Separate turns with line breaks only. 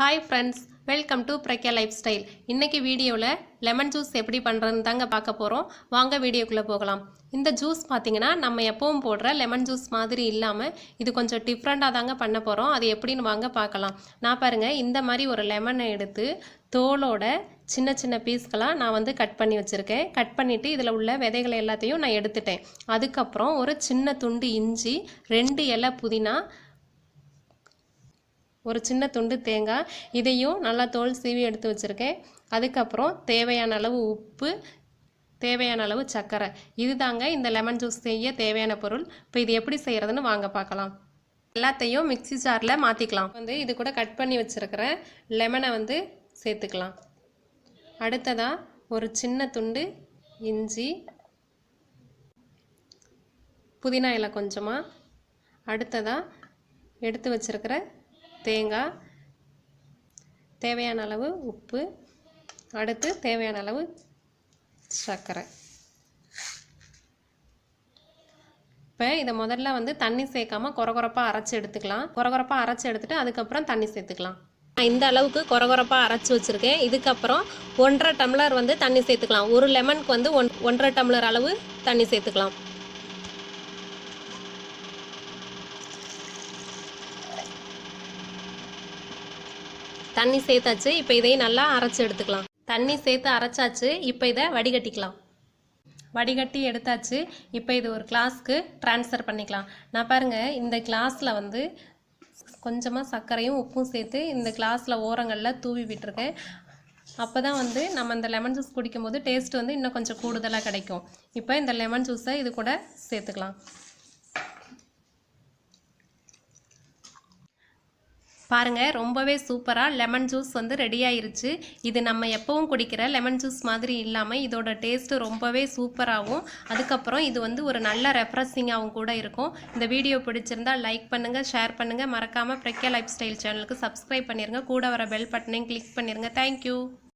Hi friends welcome to Pragya lifestyle இன்றைக்கி வீடியோவில் lemon juice எப்படி பண்ணுறதுன்னு தாங்க பார்க்க போகிறோம் வாங்க வீடியோக்குள்ளே போகலாம். இந்த ஜூஸ் பார்த்தீங்கன்னா நம்ம எப்பவும் போடுற லெமன் ஜூஸ் மாதிரி இல்லாமல் இது கொஞ்சம் டிஃப்ரெண்ட்டாக தாங்க பண்ண போகிறோம் அது எப்படின்னு வாங்க பார்க்கலாம். நான் பாருங்கள் இந்த மாதிரி ஒரு லெமனை எடுத்து தோலோட சின்ன சின்ன பீஸ்களாக நான் வந்து கட் பண்ணி வச்சுருக்கேன். கட் பண்ணிவிட்டு இதில் உள்ள விதைகளை எல்லாத்தையும் நான் எடுத்துட்டேன். அதுக்கப்புறம் ஒரு சின்ன துண்டு இஞ்சி ரெண்டு இலை புதினா ஒரு சின்ன துண்டு தேங்காய் இதையும் நல்லா தோல் சீவி எடுத்து வச்சுருக்கேன். அதுக்கப்புறம் தேவையான அளவு உப்பு தேவையான அளவு சர்க்கரை. இதுதாங்க இந்த லெமன் ஜூஸ் செய்ய தேவையான பொருள். இப்போ இது எப்படி செய்கிறதுன்னு வாங்க பார்க்கலாம். எல்லாத்தையும் மிக்ஸி ஜாரில் மாற்றிக்கலாம் வந்து இது கூட கட் பண்ணி வச்சுருக்கிற லெமனை வந்து சேர்த்துக்கலாம். அடுத்ததாக ஒரு சின்ன துண்டு இஞ்சி புதினா இலை கொஞ்சமாக அடுத்ததாக எடுத்து வச்சிருக்கிற தேங்காய் தேவையான அளவு உப்பு அடுத்து தேவையான அளவு சர்க்கரை. இப்போ இதை முதல்ல வந்து தண்ணி சேர்க்காம குறகுறப்பாக அரைச்சி எடுத்துக்கலாம். கொரகொரப்பாக அரைச்சி எடுத்துகிட்டு அதுக்கப்புறம் தண்ணி சேர்த்துக்கலாம் நான் இந்த அளவுக்கு குறகுறப்பாக அரைச்சி வச்சுருக்கேன். இதுக்கப்புறம் ஒன்றரை டம்ளர் வந்து தண்ணி சேர்த்துக்கலாம் ஒரு லெமனுக்கு வந்து ஒன் ஒன்றரை டம்ளர் அளவு தண்ணி சேர்த்துக்கலாம் தண்ணி சேர்த்தாச்சு இப்போ இதையும் நல்லா அரைச்சி எடுத்துக்கலாம். தண்ணி சேர்த்து அரைச்சாச்சு இப்போ இதை வடிகட்டிக்கலாம். வடிகட்டி எடுத்தாச்சு இப்போ இது ஒரு கிளாஸ்க்கு ட்ரான்ஸ்ஃபர் பண்ணிக்கலாம். நான் பாருங்கள் இந்த கிளாஸில் வந்து கொஞ்சமாக சர்க்கரையும் உப்பும் சேர்த்து இந்த கிளாஸில் ஓரங்களில் தூவி விட்டுருக்கேன். அப்போ தான் வந்து நம்ம இந்த லெமன் ஜூஸ் குடிக்கும்போது டேஸ்ட் வந்து இன்னும் கொஞ்சம் கூடுதலாக கிடைக்கும். இப்போ இந்த லெமன் ஜூஸை இது கூட சேர்த்துக்கலாம். பாருங்கள் ரொம்பவே சூப்பராக லெமன் ஜூஸ் வந்து ரெடி ஆயிருச்சு. இது நம்ம எப்பவும் குடிக்கிற லெமன் ஜூஸ் மாதிரி இல்லாமல் இதோட டேஸ்ட்டு ரொம்பவே சூப்பராகவும் அதுக்கப்புறம் இது வந்து ஒரு நல்ல ரெஃப்ரெஷிங்காகவும் கூட இருக்கும். இந்த வீடியோ பிடிச்சிருந்தா லைக் பண்ணுங்கள் ஷேர் பண்ணுங்கள் மறக்காமல் பிரக்யா லைஃப் ஸ்டைல் சேனலுக்கு சப்ஸ்கிரைப் பண்ணிடுங்க கூட வர பெல் பட்டனையும் கிளிக் பண்ணிடுங்க தேங்க்யூ